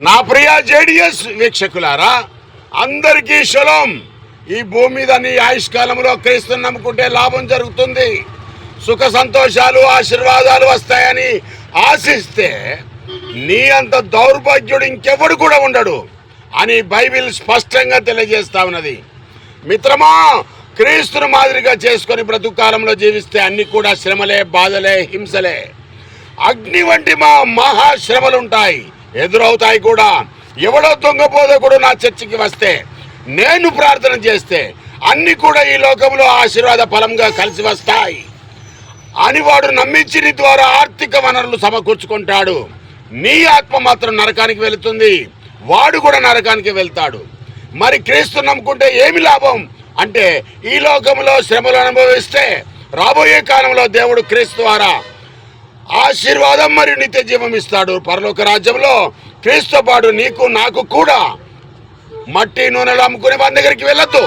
నా ప్రియ జేడిఎస్ వీక్షకులారా అందరికీ శలం ఈ భూమి మీద నీ ఆయుష్కాలంలో క్రీస్తుని నమ్ముకుంటే లాభం జరుగుతుంది. సుఖ సంతోషాలు ఆశీర్వాదాలు వస్తాయని ఆశిస్తే నీ అంత దౌర్భాగ్యుడు ఇంకెవడు కూడా ఉండడు అని బైబిల్ స్పష్టంగా తెలియజేస్తా ఉన్నది. మిత్రమా క్రీస్తును మాదిరిగా చేసుకొని బ్రతుకాలంలో జీవిస్తే అన్ని కూడా శ్రమలే బాధలే హింసలే. అగ్ని వంటి మా మహాశ్రమలుంటాయి. ఎదురవుతాయి కూడా. ఎవడో దొంగ కూడా నా చర్చికి వస్తే నేను ప్రార్థన చేస్తే అన్ని కూడా ఈ లోకంలో ఆశీర్వాద ఫలంగా కలిసి వస్తాయి. అని వాడు నమ్మించిన ద్వారా ఆర్థిక వనరులు సమకూర్చుకుంటాడు. నీ ఆత్మ మాత్రం నరకానికి వెళుతుంది. వాడు కూడా నరకానికి వెళ్తాడు. మరి క్రీస్తు నమ్ముకుంటే ఏమి లాభం? అంటే ఈ లోకంలో శ్రమలు అనుభవిస్తే రాబోయే కాలంలో దేవుడు క్రీస్తు ద్వారా ఆశీర్వాదం మరియు నిత్య జీవం ఇస్తాడు. పరలోక రాజ్యంలో క్రీస్తు పాటు నీకు నాకు కూడా మట్టి నూనెలు అమ్ముకునే వారి దగ్గరికి వెళ్ళొద్దు.